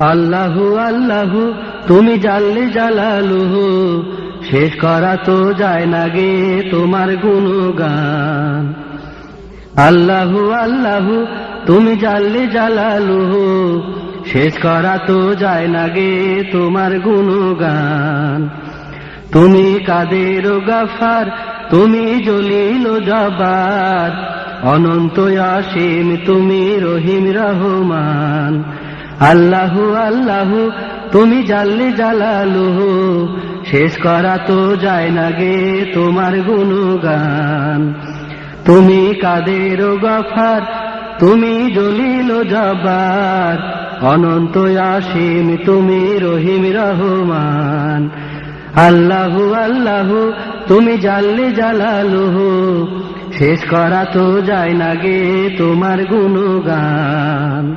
আল্লাহু আল্লাহু, তুমি জানলে জালালুহু, শেষ করা তো যায় না গে তোমার গুণগান। আল্লাহু আল্লাহু, তুমি জানলে জালালুহু, শেষ করা তো যায় না গে তোমার গুণগান। তুমি কাদের গাফার, তুমি জলিল জবার অনন্ত অসীম তুমি রহিম রহমান। আল্লাহু আল্লাহু, তুমি জানলে জালালুহু, শেষ করা তো যায় না গে তোমার গুণগান। তুমি কাদের গফার, তুমি জলিল জবার অনন্ত অসীম তুমি রহিম রহমান। আল্লাহু আল্লাহু, তুমি জানলে জালালুহু, শেষ করা তো যায় না গে তোমার গুণগান।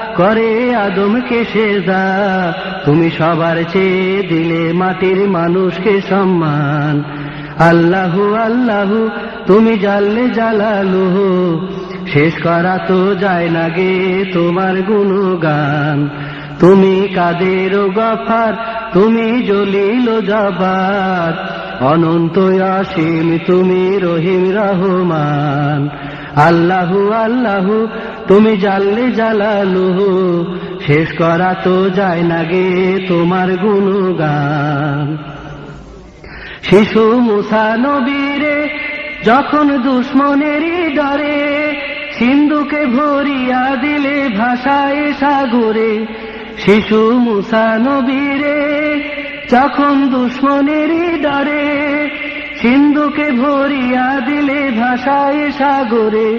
করে আদমকে সেজা। তুমি সবার চেয়ে দিলে মাটির মানুষকে সম্মান। আল্লাহু আল্লাহু, তুমি জানলে জালালুহু। শেষ করা তো যায় না গে তোমার গুণগান। তুমি কাদের গফার, তুমি জলিল জবার অনন্ত অসীম, তুমি রহিম রহমান। আল্লাহু আল্লাহু তুমি জানলে জালালুহু শেষ করা তো যায় না গে তোমার গুণগান। শিশু মুসা নবীরে, যখন দুশ্মনেরই ডরে, সিন্ধুকে ভরিয়া দিলে ভাষায় সাগরে, শিশু মুসা নবীরে, যখন দুশ্মনেরই ডরে, সিন্ধুকে ভরিয়া দিলে ভাষায় সাগরে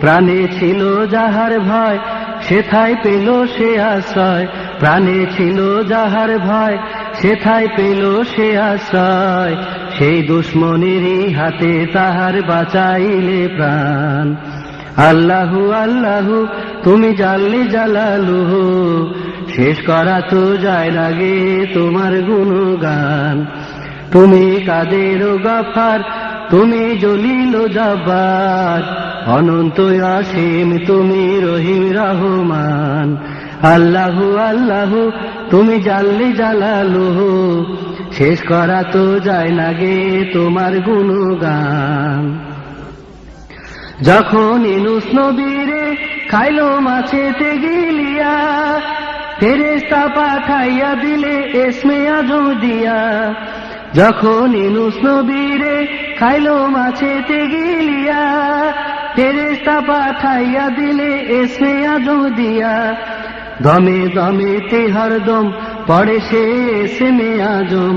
প্রাণে ছিল যাহার ভয়, সেথায় পেল সে আশ্রয়। প্রাণে ছিল যাহার ভয়, সেথায় পেল সে আশ্রয়। সেই দুশ্মনেরই হাতে তাহার বাঁচাইলে প্রাণ। আল্লাহু আল্লাহু, তুমি জানলে জালালুহু। শেষ করা তো যায় লাগে তোমার গুণগান। তুমি কাদের গফার, তুমি জলিল জব্বার। অনন্ত অসীম তুমি রহিম রহমান। আল্লাহু আল্লাহু, তুমি জানলে জালালুহু। শেষ করা তো যায় না গে তোমার গুণগান। যখন ইনুস নবীরে খাইলো মাছেতে গিলিয়া ফেরেস্তা পাঠাইয়া দিলে এসমে আজম দিয়া। যখন ইনুস নবীরে খাইলো মাছেতে গিলিয়া ফেরেস্তা পাঠাইয়া দিলে এসমে আজম দিয়া। দমে দমে তে হরদম পড়ে সে এসমে আজম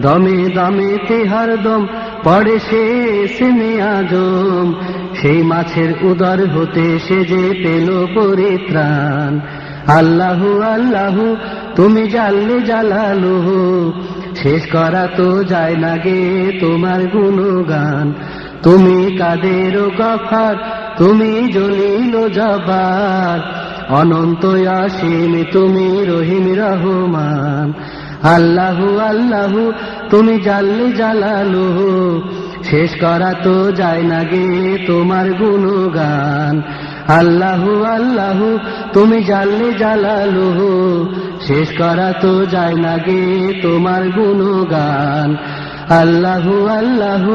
দমে দমে তে হরদম পড়ে সে এসমে আজম সেই মাছের উদর হতে সে যে পেল পরিত্রাণ। আল্লাহু আল্লাহু, তুমি জানলে জালালুহু। শেষ করা তো যায় না গে তোমার গুণগান। তুমি কাদের গফার? তুমি জলিল জবার অনন্ত অসীম তুমি রহিম রহমান। আল্লাহু আল্লাহু, তুমি জাল্লি। জালালুহু শেষ করা তো যায় না গে তোমার গুণগান। আল্লাহু আল্লাহু, তুমি জাল্লি। জালালুহু শেষ করা তো যায় না গে তোমার গুণগান। আল্লাহু আল্লাহু।